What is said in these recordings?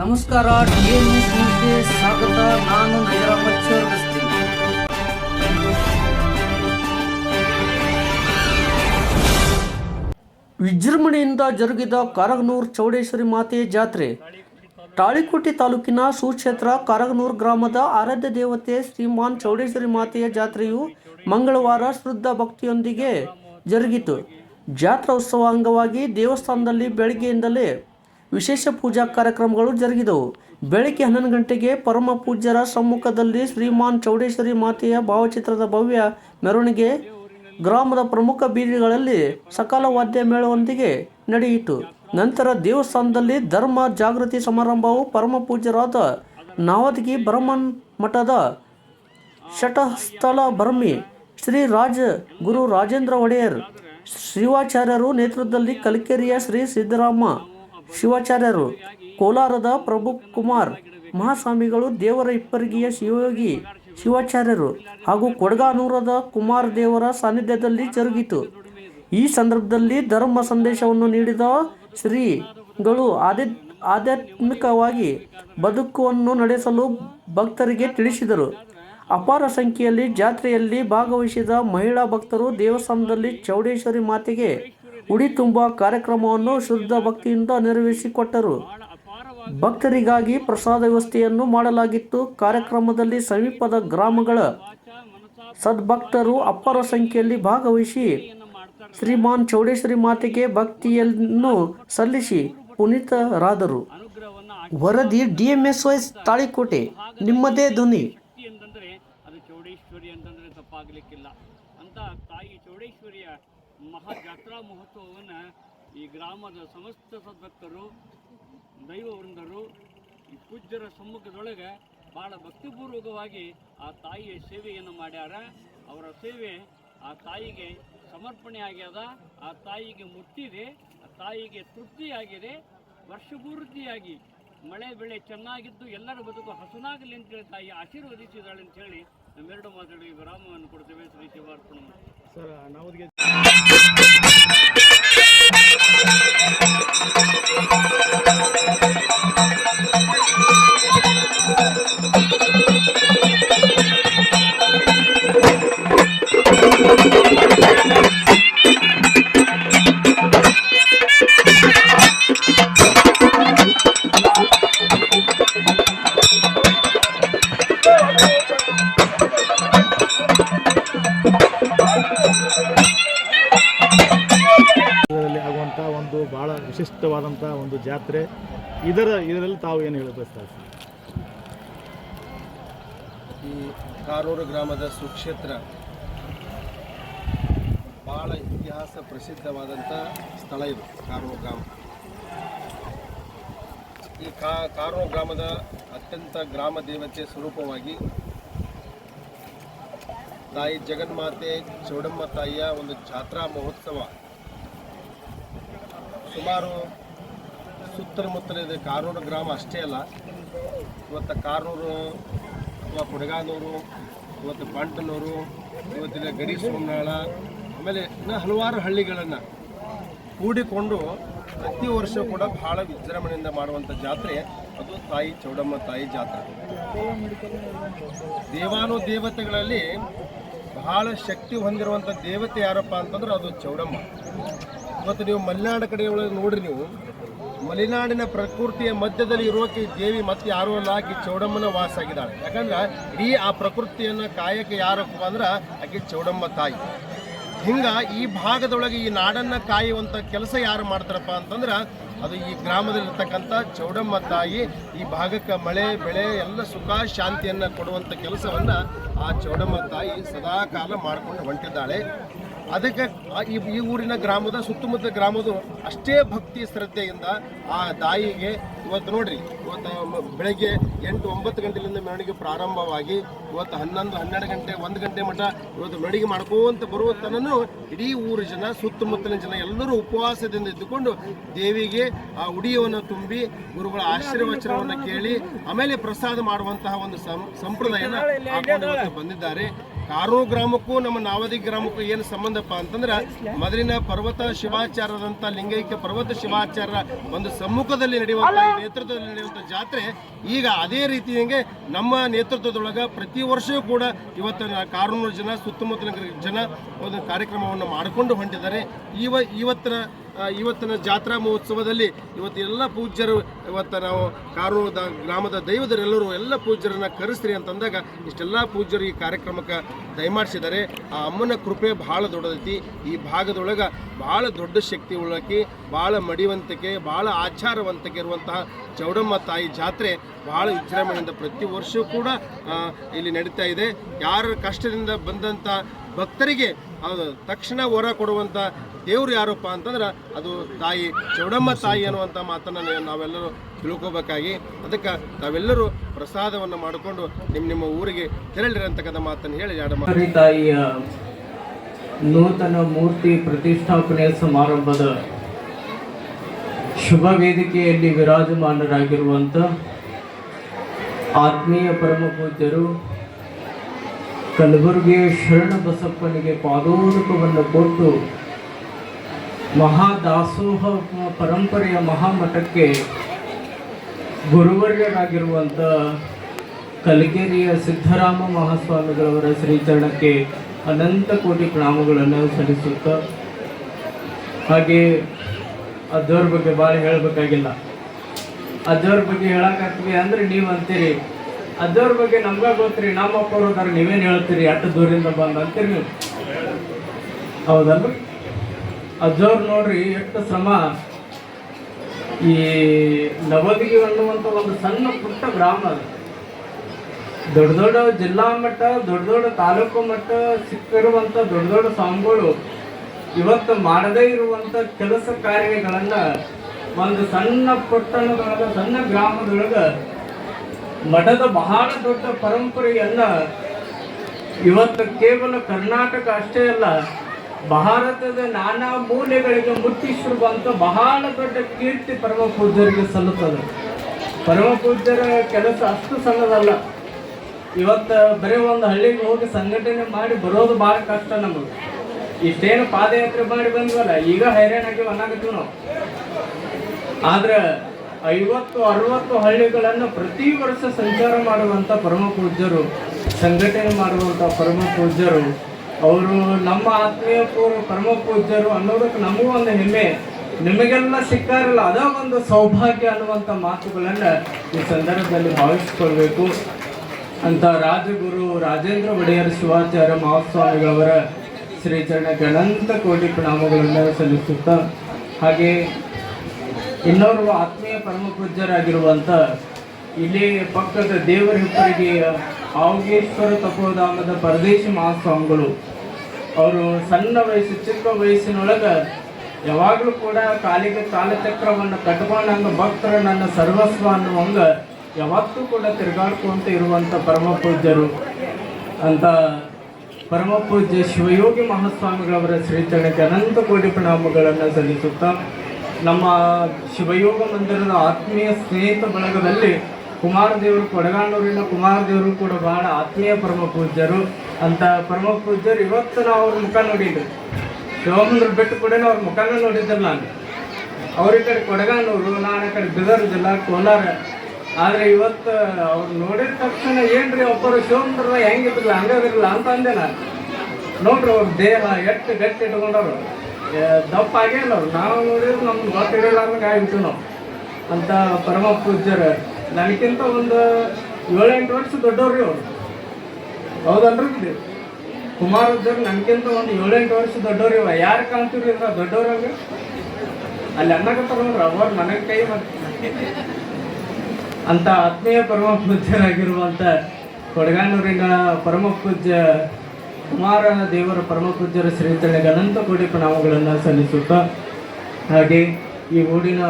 ನಮಸ್ಕಾರ ಸ್ವಾಗತ. ನಾನು ವಿಜೃಂಭಣೆಯಿಂದ ಜರುಗಿದ ಕಾರಗನೂರು ಚೌಡೇಶ್ವರಿ ಮಾತೆಯ ಜಾತ್ರೆ. ತಾಳಿಕೋಟೆ ತಾಲೂಕಿನ ಸುಕ್ಷೇತ್ರ ಕಾರಗನೂರು ಗ್ರಾಮದ ಆರಾಧ್ಯ ದೇವತೆ ಶ್ರೀಮಾನ್ ಚೌಡೇಶ್ವರಿ ಮಾತೆಯ ಜಾತ್ರೆಯು ಮಂಗಳವಾರ ಶ್ರದ್ಧಾ ಭಕ್ತಿಯೊಂದಿಗೆ ಜರುಗಿತು. ಜಾತ್ರೋತ್ಸವ ಅಂಗವಾಗಿ ದೇವಸ್ಥಾನದಲ್ಲಿ ಬೆಳಗ್ಗೆಯಿಂದಲೇ ವಿಶೇಷ ಪೂಜಾ ಕಾರ್ಯಕ್ರಮಗಳು ಜರುಗಿದವು. ಬೆಳಗ್ಗೆ ಹನ್ನೊಂದು ಗಂಟೆಗೆ ಪರಮ ಪೂಜ್ಯರ ಸಮ್ಮುಖದಲ್ಲಿ ಶ್ರೀಮಾನ್ ಚೌಡೇಶ್ವರಿ ಮಾತೆಯ ಭಾವಚಿತ್ರದ ಭವ್ಯ ಮೆರವಣಿಗೆ ಗ್ರಾಮದ ಪ್ರಮುಖ ಬೀದಿಗಳಲ್ಲಿ ಸಕಾಲ ವಾದ್ಯ ಮೇಳವೊಂದಿಗೆ ನಡೆಯಿತು. ನಂತರ ದೇವಸ್ಥಾನದಲ್ಲಿ ಧರ್ಮ ಜಾಗೃತಿ ಸಮಾರಂಭವು ಪರಮ ಪೂಜ್ಯರಾದ ನಾವದಗಿ ಬ್ರಹ್ಮನ್ ಮಠದ ಶಟಸ್ಥಲ ಬರ್ಮಿ ಶ್ರೀ ರಾಜ ಗುರು ರಾಜೇಂದ್ರ ಒಡೆಯರ್ ಶಿವಾಚಾರ್ಯರು ನೇತೃತ್ವದಲ್ಲಿ ಕಲಿಕೆರೆಯ ಶ್ರೀ ಸಿದ್ದರಾಮ ಶಿವಾಚಾರ್ಯರು ಕೋಲಾರದ ಪ್ರಭು ಕುಮಾರ್ ಮಹಾಸ್ವಾಮಿಗಳು ದೇವರ ಇಪ್ಪರಿಗೆಯ ಶಿವಯೋಗಿ ಶಿವಾಚಾರ್ಯರು ಹಾಗೂ ಕೊಡಗಾನೂರದ ಕುಮಾರ್ ದೇವರ ಸಾನ್ನಿಧ್ಯದಲ್ಲಿ ಜರುಗಿತು. ಈ ಸಂದರ್ಭದಲ್ಲಿ ಧರ್ಮ ಸಂದೇಶವನ್ನು ನೀಡಿದ ಶ್ರೀಗಳು ಆಧ್ಯ, ಆಧ್ಯಾತ್ಮಿಕವಾಗಿ ಬದುಕುವನ್ನು ನಡೆಸಲು ಭಕ್ತರಿಗೆ ತಿಳಿಸಿದರು. ಅಪಾರ ಸಂಖ್ಯೆಯಲ್ಲಿ ಜಾತ್ರೆಯಲ್ಲಿ ಭಾಗವಹಿಸಿದ ಮಹಿಳಾ ಭಕ್ತರು ದೇವಸ್ಥಾನದಲ್ಲಿ ಚೌಡೇಶ್ವರಿ ಮಾತೆಗೆ ಉಡಿ ತುಂಬ ಕಾರ್ಯಕ್ರಮವನ್ನು ಶುದ್ಧ ಭಕ್ತಿಯಿಂದ ನೆರವೇರಿಸಿಕೊಟ್ಟರು. ಭಕ್ತರಿಗಾಗಿ ಪ್ರಸಾದ ವ್ಯವಸ್ಥೆಯನ್ನು ಮಾಡಲಾಗಿತ್ತು. ಕಾರ್ಯಕ್ರಮದಲ್ಲಿ ಸಮೀಪದ ಗ್ರಾಮಗಳ ಸದ್ಭಕ್ತರು ಅಪಾರ ಸಂಖ್ಯೆಯಲ್ಲಿ ಭಾಗವಹಿಸಿ ಶ್ರೀಮಾನ್ ಚೌಡೇಶ್ವರಿ ಮಾತೆಗೆ ಭಕ್ತಿಯನ್ನು ಸಲ್ಲಿಸಿ ಪುನೀತರಾದರು. ವರದಿ ಡಿಎಂಎಸ್ವೈಸ್ ತಾಳಿಕೋಟೆ. ನಿಮ್ಮದೇ ಧ್ವನಿ. ಅಂತಂದ್ರೆ ಅದು ಚೌಡೇಶ್ವರಿ ಅಂತಂದ್ರೆ ತಪ್ಪಾಗಲಿಕ್ಕಿಲ್ಲ. ಮಹಾ ಜಾತ್ರಾ ಮಹೋತ್ಸವವನ್ನು ಈ ಗ್ರಾಮದ ಸಮಸ್ತ ಸದ್ಭಕ್ತರು, ದೈವ ವೃಂದರು, ಈ ಪೂಜ್ಯರ ಸಮ್ಮುಖದೊಳಗೆ ಭಾಳ ಭಕ್ತಿಪೂರ್ವಕವಾಗಿ ಆ ತಾಯಿಯ ಸೇವೆಯನ್ನು ಮಾಡ್ಯಾರ. ಅವರ ಸೇವೆ ಆ ತಾಯಿಗೆ ಸಮರ್ಪಣೆ ಆಗ್ಯದ. ಆ ತಾಯಿಗೆ ಮುಟ್ಟಿದೆ ಆ ತಾಯಿಗೆ ತೃಪ್ತಿಯಾಗಿದೆ ವರ್ಷಪೂರ್ತಿಯಾಗಿ ಮಳೆ ಬೆಳೆ ಚೆನ್ನಾಗಿದ್ದು ಎಲ್ಲರ ಬದುಕು ಹಸುನಾಗಲಿ ಅಂತೇಳಿ ತಾಯಿ ಆಶೀರ್ವದಿಸಿದಾಳೆ ಅಂತ ಹೇಳಿ ನಮ್ಮೆರಡು ಮಾತುಗಳಿಗೆ ವಿರಾಮವನ್ನು ಕೊಡ್ತೇವೆ. ಶ್ರೀ ಶಿವಾರ್ಪಣ ಸರ್ ನಾವದಿಗೆ ಜಾತ್ರೆ. ಇದರ, ಇದರಲ್ಲಿ ತಾವು ಏನು ಹೇಳಬೇಕು ಸರ್? ಈ ಕಾರೂರು ಗ್ರಾಮದ ಸುಕ್ಷೇತ್ರ ಭಾಳ ಇತಿಹಾಸ ಪ್ರಸಿದ್ಧವಾದಂಥ ಸ್ಥಳ ಇದು, ಕಾರೂರು ಗ್ರಾಮ. ಈ ಕಾ, ಕಾರೂರು ಗ್ರಾಮದ ಅತ್ಯಂತ ಗ್ರಾಮ ದೇವತೆ ಸ್ವರೂಪವಾಗಿ ತಾಯಿ ಜಗನ್ಮಾತೆ ಚೌಡಮ್ಮ ತಾಯಿಯ ಒಂದು ಜಾತ್ರಾ ಮಹೋತ್ಸವ ಸುಮಾರು ಸುತ್ತಮುತ್ತಲಿದೆ ಕಾರೂರು ಗ್ರಾಮ ಅಷ್ಟೇ ಅಲ್ಲ. ಇವತ್ತು ಕಾರೂರು ಅಥವಾ ಕೊಡಗಾನೂರು, ಇವತ್ತು ಪಾಂಟನೂರು, ಇವತ್ತಿನ ಗಡಿ ಸೋಮನಾಳ, ಆಮೇಲೆ ಇನ್ನೂ ಹಲವಾರು ಹಳ್ಳಿಗಳನ್ನು ಕೂಡಿಕೊಂಡು ಪ್ರತಿ ವರ್ಷ ಕೂಡ ಬಹಳ ವಿಜೃಂಭಣೆಯಿಂದ ಮಾಡುವಂಥ ಜಾತ್ರೆ. ಅದು ತಾಯಿ ಚೌಡಮ್ಮ ತಾಯಿ ಜಾತ್ರೆ. ದೇವಾನು ದೇವತೆಗಳಲ್ಲಿ ಬಹಳ ಶಕ್ತಿ ಹೊಂದಿರುವಂಥ ದೇವತೆ ಯಾರಪ್ಪ ಅಂತಂದ್ರೆ ಅದು ಚೌಡಮ್ಮ. ಇವತ್ತು ನೀವು ಮಲೆನಾಡು ಕಡೆ ಒಳಗೆ ನೋಡ್ರಿ ನೀವು. ಮಲೆನಾಡಿನ ಪ್ರಕೃತಿಯ ಮಧ್ಯದಲ್ಲಿ ಇರೋಕೆ ದೇವಿ ಮತ್ತೆ ಯಾರೂ ಅಲ್ಲ. ಚೌಡಮ್ಮನ ವಾಸ ಆಗಿದ್ದಾಳೆ ಯಾಕಂದ್ರೆ ಇಡೀ ಆ ಪ್ರಕೃತಿಯನ್ನು ಕಾಯಕ್ಕೆ ಯಾರಪ್ಪ ಅಂದ್ರೆ ಆಕೆ ಚೌಡಮ್ಮ ತಾಯಿ. ಹಿಂಗ ಈ ಭಾಗದೊಳಗೆ ಈ ನಾಡನ್ನ ಕಾಯುವಂತ ಕೆಲಸ ಯಾರು ಮಾಡ್ತಾರಪ್ಪ ಅಂತಂದ್ರ ಅದು ಈ ಗ್ರಾಮದಲ್ಲಿರ್ತಕ್ಕಂಥ ಚೌಡಮ್ಮ ತಾಯಿ. ಈ ಭಾಗಕ್ಕೆ ಮಳೆ, ಬೆಳೆ, ಎಲ್ಲ ಸುಖ, ಶಾಂತಿಯನ್ನು ಕೊಡುವಂಥ ಕೆಲಸವನ್ನು ಆ ಚೌಡಮ್ಮ ತಾಯಿ ಸದಾಕಾಲ ಮಾಡ್ಕೊಂಡು ಹೊಂಟಿದ್ದಾಳೆ. ಅದಕ್ಕೆ ಈ ಊರಿನ ಗ್ರಾಮದ ಸುತ್ತಮುತ್ತ ಗ್ರಾಮದ ಅಷ್ಟೇ ಭಕ್ತಿ ಶ್ರದ್ಧೆಯಿಂದ ಆ ತಾಯಿಗೆ ಇವತ್ತು ನೋಡ್ರಿ, ಇವತ್ತು ಬೆಳಗ್ಗೆ ಎಂಟು ಒಂಬತ್ತು ಗಂಟೆಲಿಂದ ಮೆರವಣಿಗೆ ಪ್ರಾರಂಭವಾಗಿ ಇವತ್ತು ಹನ್ನೊಂದು, ಹನ್ನೆರಡು ಗಂಟೆ, ಒಂದು ಗಂಟೆ ಮಟ್ಟ ಇವತ್ತು ಮೆರವಣಿಗೆ ಮಾಡ್ಕೋಂತ ಬರುವ ತನನು ಇಡೀ ಊರು ಜನ, ಸುತ್ತಮುತ್ತಲಿನ ಜನ ಎಲ್ಲರೂ ಉಪವಾಸದಿಂದ ಇದ್ದುಕೊಂಡು ದೇವಿಗೆ ಆ ಉಡಿಯವನ್ನು ತುಂಬಿ ಗುರುಗಳ ಆಶೀರ್ವಚನವನ್ನು ಕೇಳಿ, ಆಮೇಲೆ ಪ್ರಸಾದ ಮಾಡುವಂತಹ ಒಂದು ಸಂಪ್ರದಾಯನ ಬಂದಿದ್ದಾರೆ. ಕಾರೂರು ಗ್ರಾಮಕ್ಕೂ ನಮ್ಮ ನಾವದಿ ಗ್ರಾಮಕ್ಕೂ ಏನು ಸಂಬಂಧಪ್ಪ ಅಂತಂದ್ರೆ ಮೊದಲಿನ ಪರ್ವತ ಶಿವಾಚಾರ್ಯದಂಥ ಲಿಂಗೈಕ್ಯ ಪರ್ವತ ಶಿವಾಚಾರ್ಯ ಒಂದು ಸಮ್ಮುಖದಲ್ಲಿ ನಡೆಯುವಂಥ ನೇತೃತ್ವದಲ್ಲಿ ನಡೆಯುವಂಥ ಜಾತ್ರೆ ಈಗ ಅದೇ ರೀತಿಯಂಗೆ ನಮ್ಮ ನೇತೃತ್ವದೊಳಗೆ ಪ್ರತಿ ವರ್ಷವೂ ಕೂಡ ಇವತ್ತು ಕಾರೂರು ಜನ ಸುತ್ತಮುತ್ತಲಿನ ಜನ ಒಂದು ಕಾರ್ಯಕ್ರಮವನ್ನು ಮಾಡಿಕೊಂಡು ಹೊಂಟಿದ್ದಾರೆ ಇವ ಇವತ್ತಿನ ಇವತ್ತಿನ ಜಾತ್ರಾ ಮಹೋತ್ಸವದಲ್ಲಿ ಇವತ್ತು ಎಲ್ಲ ಪೂಜ್ಯರು, ಇವತ್ತು ನಾವು ಕಾರೂರು ಗ್ರಾಮದ ದೈವದರೆಲ್ಲರೂ ಎಲ್ಲ ಪೂಜ್ಯರನ್ನು ಕರೆಸ್ರಿ ಅಂತಂದಾಗ ಇಷ್ಟೆಲ್ಲ ಪೂಜ್ಯರು ಈ ಕಾರ್ಯಕ್ರಮಕ್ಕೆ ದಯಮಾಡಿಸಿದ್ದಾರೆ. ಆ ಅಮ್ಮನ ಕೃಪೆ ಭಾಳ ದೊಡ್ಡದೈತಿ. ಈ ಭಾಗದೊಳಗೆ ಭಾಳ ದೊಡ್ಡ ಶಕ್ತಿ ಉಳ್ಳಕ್ಕೆ ಭಾಳ ಮಡಿವಂತಿಕೆ ಭಾಳ ಆಚಾರವಂತಿಕೆ ಇರುವಂತಹ ಚೌಡಮ್ಮ ತಾಯಿ ಜಾತ್ರೆ ಭಾಳ ವಿಜೃಂಭಣೆಯಿಂದ ಪ್ರತಿ ವರ್ಷವೂ ಕೂಡ ಇಲ್ಲಿ ನಡೀತಾ ಇದೆ. ಯಾರ ಕಷ್ಟದಿಂದ ಬಂದಂಥ ಭಕ್ತರಿಗೆ ತಕ್ಷಣ ವರ ಕೊಡುವಂಥ ದೇವ್ರು ಯಾರಪ್ಪ ಅಂತಂದ್ರೆ ಅದು ತಾಯಿ, ಚೌಡಮ್ಮ ತಾಯಿ ಅನ್ನುವಂಥ ಮಾತನ್ನು ನೀವು- ನಾವೆಲ್ಲರೂ ತಿಳ್ಕೋಬೇಕಾಗಿ ಅದಕ್ಕೆ ತಾವೆಲ್ಲರೂ ಪ್ರಸಾದವನ್ನು ಮಾಡಿಕೊಂಡು ನಿಮ್ಮ ನಿಮ್ಮ ಊರಿಗೆ ತೆರಳಿರಿ ಅಂತಕ್ಕಂಥ ಮಾತನ್ನು ಹೇಳಿ ಯಾಡಮ್ಮ. ತಾಯಿಯ ನೂತನ ಮೂರ್ತಿ ಪ್ರತಿಷ್ಠಾಪನೆ ಸಮಾರಂಭದ ಶುಭ ವೇದಿಕೆಯಲ್ಲಿ ವಿರಾಜಮಾನರಾಗಿರುವಂಥ ಆತ್ಮೀಯ ಪರಮ ಪೂಜ್ಯರು ಕಲಬುರಗಿಯ ಶರಣ ಬಸಪ್ಪನಿಗೆ ಪಾದೋದಕವನ್ನು ಕೊಟ್ಟು ಮಹಾದಾಸೋಹ ಪರಂಪರೆಯ ಮಹಾಮಠಕ್ಕೆ ಗುರುವರ್ಯರಾಗಿರುವಂಥ ಕಲಗೇರಿಯ ಸಿದ್ದರಾಮ ಮಹಾಸ್ವಾಮಿಗಳವರ ಶ್ರೀಚರಣಕ್ಕೆ ಅನಂತ ಕೋಟಿ ಪ್ರಣಾಮಗಳನ್ನು ಸಲ್ಲಿಸುತ್ತ, ಹಾಗೆ ಅದರ ಬಗ್ಗೆ ಭಾಳ ಹೇಳಬೇಕಾಗಿಲ್ಲ. ಅದರ ಬಗ್ಗೆ ಹೇಳಕ್ಕಾಗ್ತೀವಿ ಅಂದ್ರೆ ನೀವು ಅಂತೀರಿ. ಅಜ್ಜವ್ರ ಬಗ್ಗೆ ನಮ್ಗೆ ಗೊತ್ತ್ರಿ ನಮ್ಮ ಅಪ್ಪವ್ರು ಅದಾರ ನೀವೇನು ಹೇಳ್ತೀರಿ? ಅಷ್ಟು ದೂರಿಂದ ಬಂದ ಅಂತೀರಿ ನೀವು? ಹೌದಲ್ರಿ? ಅಜ್ಜವ್ರು ನೋಡ್ರಿ, ಎಷ್ಟು ಶ್ರಮ ಈ ನವದಿಗೆ ಅನ್ನುವಂಥ ಒಂದು ಸಣ್ಣ ಪುಟ್ಟ ಗ್ರಾಮ ಅದು. ದೊಡ್ಡ ದೊಡ್ಡ ಜಿಲ್ಲಾ ಮಟ್ಟ, ದೊಡ್ಡ ದೊಡ್ಡ ತಾಲೂಕು ಮಟ್ಟ ಸಿಕ್ಕಿರುವಂಥ ದೊಡ್ಡ ದೊಡ್ಡ ಸ್ವಾಮಿಗಳು ಇವತ್ತು ಮಾಡದೇ ಇರುವಂಥ ಕೆಲಸ ಕಾರ್ಯಗಳನ್ನು ಒಂದು ಸಣ್ಣ ಪಟ್ಟಣದೊಳಗ ಸಣ್ಣ ಗ್ರಾಮದೊಳಗ ಮಠದ ಬಹಳ ದೊಡ್ಡ ಪರಂಪರೆಯನ್ನ ಇವತ್ತು ಕೇವಲ ಕರ್ನಾಟಕ ಅಷ್ಟೇ ಅಲ್ಲ, ಭಾರತದ ನಾನಾ ಮೂಲೆಗಳಿಗೆ ಮುಟ್ಟಿಸಿರುವಂಥ ಬಹಳ ದೊಡ್ಡ ಕೀರ್ತಿ ಪರಮ ಪೂಜ್ಯರಿಗೆ ಸಲ್ಲುತ್ತದೆ. ಪರಮ ಪೂಜ್ಯರ ಕೆಲಸ ಅಷ್ಟು ಸಣ್ಣದಲ್ಲ. ಇವತ್ತು ಬರೀ ಒಂದು ಹಳ್ಳಿಗೆ ಹೋಗಿ ಸಂಘಟನೆ ಮಾಡಿ ಬರೋದು ಭಾಳ ಕಷ್ಟ ನಮಗೆ. ಇಷ್ಟೇನು ಪಾದಯಾತ್ರೆ ಮಾಡಿ ಬಂದ್ವಲ್ಲ, ಈಗ ಹೈರಾಣಾಗಿ ಅನ್ನಾಗತ್ತೀವಿ ನಾವು. ಆದ್ರೆ ಐವತ್ತು, ಅರವತ್ತು ಹಳ್ಳಿಗಳನ್ನು ಪ್ರತಿ ವರ್ಷ ಸಂಚಾರ ಮಾಡುವಂಥ ಪರಮ ಪೂಜ್ಯರು, ಸಂಘಟನೆ ಮಾಡುವಂಥ ಪರಮ ಪೂಜ್ಯರು, ಅವರು ನಮ್ಮ ಆತ್ಮೀಯ ಪೂರ್ವ ಪರಮ ಪೂಜ್ಯರು ಅನ್ನೋದಕ್ಕೆ ನಮಗೂ ಒಂದು ಹೆಮ್ಮೆ. ನಿಮಗೆಲ್ಲ ಸಿಕ್ಕಾರಲ್ಲ, ಅದ ಒಂದು ಸೌಭಾಗ್ಯ ಅನ್ನುವಂಥ ಮಾತುಗಳನ್ನು ಈ ಸಂದರ್ಭದಲ್ಲಿ ಭಾವಿಸಿಕೊಳ್ಬೇಕು. ಅಂತ ರಾಜಗುರು ರಾಜೇಂದ್ರ ಒಡೆಯರ್ ಶಿವಾಚಾರ್ಯ ಮಹಾಸ್ವಾಮಿಗಳವರ ಶ್ರೀಚರಣಕ್ಕೆ ಅನಂತ ಕೋಟಿ ಪ್ರಣಾಮಗಳನ್ನು ಸಲ್ಲಿಸುತ್ತಾ, ಹಾಗೆ ಇನ್ನೋರ್ವ ಆತ್ಮೀಯ ಪರಮ ಪೂಜ್ಯರಾಗಿರುವಂಥ ಇಲ್ಲಿ ಪಕ್ಕದ ದೇವರ ಹೆಪ್ಪರಿಗೆ ಆವಗೇಶ್ವರ ತಪೋಧಾಮದ ಪರದೇಶಿ ಮಹಾಸ್ವಾಮಿಗಳು. ಅವರು ಸಣ್ಣ ವಯಸ್ಸು, ಚಿಕ್ಕ ವಯಸ್ಸಿನೊಳಗೆ ಯಾವಾಗಲೂ ಕೂಡ ಕಾಲಿಗೆ ಕಾಲಚಕ್ರವನ್ನು ಕಟ್ಕೊಂಡಂಗ ಭಕ್ತರು ನನ್ನ ಸರ್ವಸ್ವ ಅನ್ನುವಂಗ ಯಾವತ್ತೂ ಕೂಡ ತಿರುಗಾಡ್ಕೊಂತ ಇರುವಂಥ ಪರಮ ಪೂಜ್ಯರು ಅಂತ ಪರಮ ಪೂಜ್ಯ ಶಿವಯೋಗಿ ಮಹಾಸ್ವಾಮಿಗಳವರ ಶ್ರೀಚರಣಕ್ಕೆ ಅನಂತ ಕೋಟಿ ಪ್ರಣಾಮಗಳನ್ನು ಸಲ್ಲಿಸುತ್ತಾ ನಮ್ಮ ಶಿವಯೋಗ ಮಂದಿರದ ಆತ್ಮೀಯ ಸ್ನೇಹಿತ ಬಳಗದಲ್ಲಿ ಕುಮಾರದೇವರು ಕೊಡಗಾನೂರಿನ ಕುಮಾರದೇವರು ಕೂಡ ಬಹಳ ಆತ್ಮೀಯ ಪರಮ ಪೂಜ್ಯರು ಅಂತ ಪರಮ ಪೂಜ್ಯರು ಇವತ್ತು ನಾವು ಅವ್ರ ಮುಖ ನೋಡಿದ್ರು ಶಿವಮಂದ್ರ ಬಿಟ್ಟು ಕೂಡ ಅವ್ರ ಮುಖನ ನೋಡಿದ್ದೆ ನಾನು. ಅವ್ರ ಈ ಕಡೆ ಕೊಡಗಾನೂರು, ನಾನು ಆ ಕಡೆ ಬೀದರ್ ಜಿಲ್ಲಾ, ಕೋಲಾರ. ಆದರೆ ಇವತ್ತು ಅವ್ರು ನೋಡಿದ ತಕ್ಷಣ ಏನ್ರಿ ಒಬ್ಬರು ಶಿವಮಂದ್ರ ಹೆಂಗಿದ್ರಲ್ಲ ಹಂಗಾಗಿರಲ್ಲ ಅಂತ ಅಂದೆ ನಾನು. ನೋಡ್ರಿ ಅವ್ರ ದೇಹ ಎಷ್ಟು ಗಟ್ಟಿ ಇಟ್ಕೊಂಡವ್ರು. ದಪ್ಪ ಅವ್ರು. ನಾವು ನೋಡಿದ್ರೆ ನಮ್ಗೆ ಗೊತ್ತಿರಲಾರ್ದಂಗೆ ಆಗಿತ್ತು ನಾವು. ಅಂತ ಪರಮ ಪೂಜ್ಯರ. ನನಗಿಂತ ಒಂದು ಏಳೆಂಟು ವರ್ಷ ದೊಡ್ಡವ್ರಿ ಅವ್ರು ಹೌದಲ್ರಿ? ಕುಮಾರ್ ಉದ್ಯೋಗ ನನಗಿಂತ ಒಂದು ಏಳೆಂಟು ವರ್ಷ ದೊಡ್ಡವ್ರಿ ಇವ. ಯಾರು ಕಾಣ್ತೀವ್ರಿ ಅಂದ್ರೆ ದೊಡ್ಡವ್ರಾಗ ಅಲ್ಲಿ ಅನ್ನಕತ್ತಾರ ತಗೊಂಡ್ರು. ಅವ್ರು ನನಗೆ ಕೈ ಮತ್ತೆ ಅಂತ ಆತ್ಮೀಯ ಪರಮ ಪೂಜ್ಯರಾಗಿರುವಂಥ ಕೊಡಗಾನೂರಿನ ಪರಮ ಪೂಜ್ಯ ಕುಮಾರ ದೇವರ ಪರಮ ಪೂಜ್ಯರ ಶ್ರೀಚರಣೆಗೆ ಅನಂತ ಕೋಟಿ ಪ್ರಣಾಮಗಳನ್ನು ಸಲ್ಲಿಸುತ್ತಾ, ಹಾಗೆ ಈ ಊರಿನ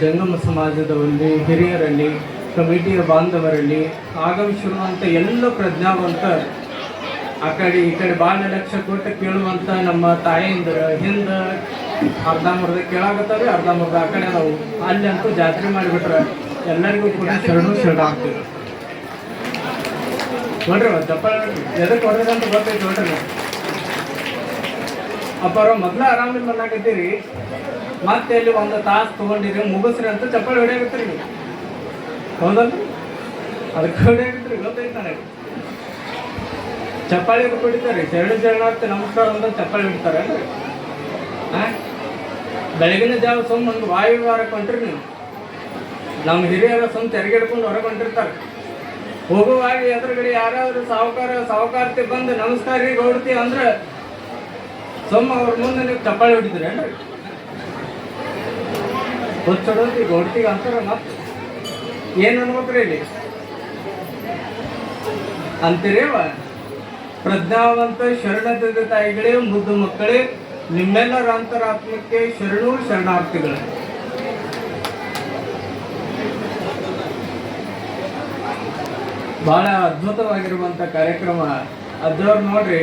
ಜಂಗಮ ಸಮಾಜದ ಒಂದು ಹಿರಿಯರಲ್ಲಿ, ಕಮಿಟಿಯ ಬಾಂಧವರಲ್ಲಿ ಆಗಮಿಸಿರುವಂಥ ಎಲ್ಲ ಪ್ರಜ್ಞಾವಂತ, ಆ ಕಡೆ ಈ ಕಡೆ ಭಾಳ ಲಕ್ಷ ಕೊಟ್ಟು ಕೇಳುವಂಥ ನಮ್ಮ ತಾಯಂದ್ರ ಹಿಂದೆ ಅರ್ಧಂಬರ್ಧ ಕೇಳಾಕತ್ತಾವೆ ಅರ್ಧಂಬರ್ಧ ಆ ಕಡೆ ಅದಾವು ಅಲ್ಲಿ ಅಂತೂ ಜಾತ್ರೆ ಮಾಡಿಬಿಟ್ರೆ ಎಲ್ಲರಿಗೂ ಕೂಡ ಶರಣು ಶರಣ ಆಗ್ತದೆ ನೋಡ್ರಿ ನೋಡ್ರಿ ಎದಕ್ಕೆ ಹೊಡೆದಂತ ಗೊತ್ತೈತೆ ನೋಡ್ರಿ. ಅಪ್ಪಾರ ಮೊದ್ಲ ಆರಾಮಿಲ್ಲ ಮನ್ನಾಗತ್ತೀರಿ ಮತ್ತೆ ಅಲ್ಲಿ ಒಂದು ತಾಸು ತೊಗೊಂಡಿರಿ, ಮುಗಿಸ್ರಿ ಅಂತ ಚಪ್ಪಾಳಿ ಹೊಡಿಯಾಗತ್ತೀರಿ ನೀವು. ಹೌದಲ್ಲ ಅದಕ್ಕೆ ಹೊಡಿಯಾಗತ್ತೀರಿ ಗೊತ್ತೈತೆ ನನಗೆ. ಚಪ್ಪಾಳಿ ಎದಕ್ಕೆ ಚರಣ ಶರಣ ಶರಣಾರ್ಥಿ ನಮಸ್ಕಾರ ಅಂತ ಚಪ್ಪಾಳಿ ಹೊಡಿತಾರೆ ಹಾಂ ಬೆಳಗಿನ ಜಾವ ಸುಮ್ಮ ಒಂದು ವಾಯುವಾರ ಹೊಂಟ್ರಿ ನೀವು. ನಮ್ಮ ಹಿರಿಯರ ಸುಮ್ಮ ತೆರಿಗೆ ಹಿಡ್ಕೊಂಡು ಹೊರಗೆ ಹೊಂಟಿರ್ತಾರೆ. ಹೋಗುವಾಗ ಎದುರುಗಡೆ ಯಾರಾದ್ರೂ ಸಾಹುಕಾರ ಸಾಹುಕಾರತಿ ಬಂದು ನಮಸ್ಕಾರ ರೀ ಗೌಡ್ತಿ ಅಂದ್ರೆ ಸೊಮ್ಮ ಅವ್ರ ಮುಂದೆ ನೀವು ಚಪ್ಪಾಳಿ ಹೊಡಿದ್ರಿ ಏನ್ರಿ? ಹೊಚ್ಚಡೋದು ಗೌಡ್ತಿಗೆ ಅಂತಾರ ಮತ್ತೆ ಏನು ಅನ್ಬೇಕ್ರಿ ಇಲ್ಲಿ? ಅಂತೀರೇವ? ಪ್ರಜ್ಞಾವಂತ ಶರಣದ ತಾಯಿಗಳೇ ಮುದ್ದು ಮಕ್ಕಳೇ, ನಿಮ್ಮೆಲ್ಲರ ಅಂತರಾತ್ಮಕ್ಕೆ ಶರಣು ಶರಣಾರ್ಥಿಗಳು. ಬಹಳ ಅದ್ಭುತವಾಗಿರುವಂತ ಕಾರ್ಯಕ್ರಮ. ಅದ್ರವ್ರು ನೋಡ್ರಿ